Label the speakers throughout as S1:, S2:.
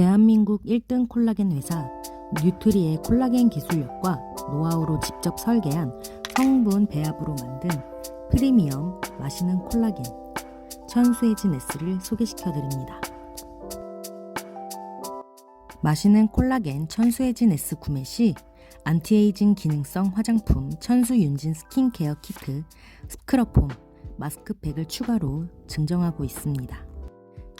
S1: 대한민국 1등 콜라겐 회사 뉴트리의 콜라겐 기술력과 노하우로 직접 설계한 성분 배합으로 만든 프리미엄 마시는 콜라겐 천수해진 S를 소개시켜 드립니다. 마시는 콜라겐 천수해진 S 구매 시 안티에이징 기능성 화장품 천수윤진 스킨케어 키트 스크러폼 마스크팩을 추가로 증정하고 있습니다.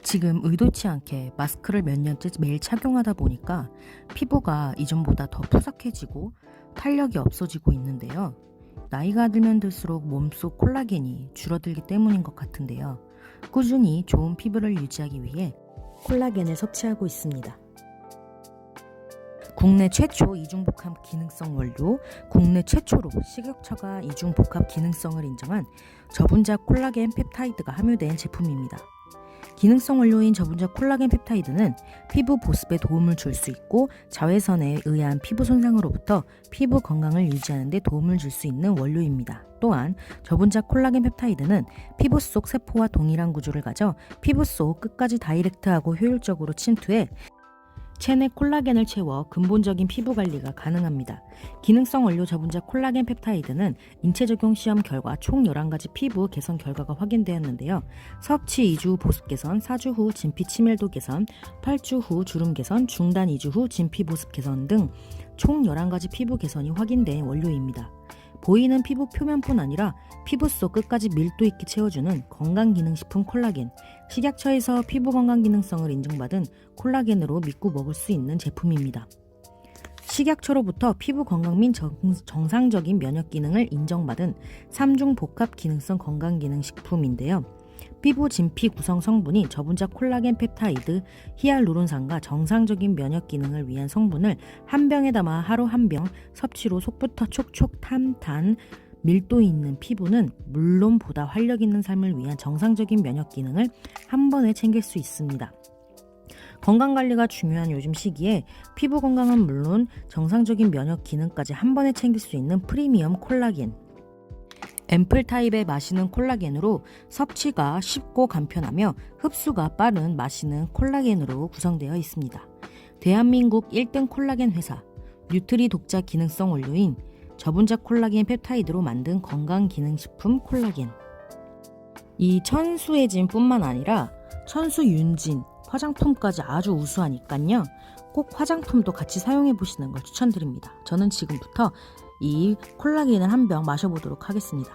S1: 지금 의도치 않게 마스크를 몇 년째 매일 착용하다 보니까 피부가 이전보다 더 푸석해지고 탄력이 없어지고 있는데요. 나이가 들면 들수록 몸속 콜라겐이 줄어들기 때문인 것 같은데요. 꾸준히 좋은 피부를 유지하기 위해 콜라겐을 섭취하고 있습니다. 국내 최초 이중복합 기능성 원료, 국내 최초로 식약처가 이중복합 기능성을 인정한 저분자 콜라겐 펩타이드가 함유된 제품입니다. 기능성 원료인 저분자 콜라겐 펩타이드는 피부 보습에 도움을 줄 수 있고 자외선에 의한 피부 손상으로부터 피부 건강을 유지하는 데 도움을 줄 수 있는 원료입니다. 또한 저분자 콜라겐 펩타이드는 피부 속 세포와 동일한 구조를 가져 피부 속 끝까지 다이렉트하고 효율적으로 침투해 체내 콜라겐을 채워 근본적인 피부 관리가 가능합니다. 기능성 원료 저분자 콜라겐 펩타이드는 인체 적용 시험 결과 총 11가지 피부 개선 결과가 확인되었는데요. 섭취 2주 후 보습 개선, 4주 후 진피 치밀도 개선, 8주 후 주름 개선, 중단 2주 후 진피 보습 개선 등 총 11가지 피부 개선이 확인된 원료입니다. 보이는 피부 표면뿐 아니라 피부 속 끝까지 밀도 있게 채워주는 건강기능식품 콜라겐, 식약처에서 피부 건강 기능성을 인정받은 콜라겐으로 믿고 먹을 수 있는 제품입니다. 식약처로부터 피부 건강 및 정, 정상적인 면역 기능을 인정받은 3중 복합 기능성 건강 기능 식품인데요. 피부 진피 구성 성분이 저분자 콜라겐 펩타이드, 히알루론산과 정상적인 면역 기능을 위한 성분을 한 병에 담아 하루 한 병 섭취로 속부터 촉촉 탄탄 밀도 있는 피부는 물론 보다 활력 있는 삶을 위한 정상적인 면역 기능을 한 번에 챙길 수 있습니다. 건강 관리가 중요한 요즘 시기에 피부 건강은 물론 정상적인 면역 기능까지 한 번에 챙길 수 있는 프리미엄 콜라겐. 앰플 타입의 마시는 콜라겐으로 섭취가 쉽고 간편하며 흡수가 빠른 마시는 콜라겐으로 구성되어 있습니다. 대한민국 1등 콜라겐 회사 뉴트리 독자 기능성 원료인 저분자 콜라겐 펩타이드로 만든 건강기능식품 콜라겐. 이 천수해진 뿐만 아니라 천수윤진 화장품까지 아주 우수하니깐요. 꼭 화장품도 같이 사용해 보시는 걸 추천드립니다. 저는 지금부터 이 콜라겐을 한 병 마셔보도록 하겠습니다.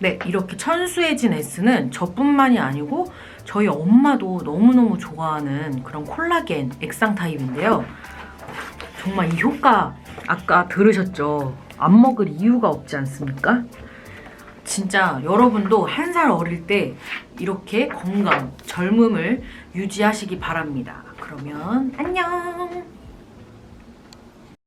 S1: 네, 이렇게 천수해진 S는 저뿐만이 아니고 저희 엄마도 너무너무 좋아하는 그런 콜라겐 액상 타입인데요. 정말 이 효과 아까 들으셨죠? 안 먹을 이유가 없지 않습니까? 진짜 여러분도 한 살 어릴 때 이렇게 건강, 젊음을 유지하시기 바랍니다. 그러면 안녕!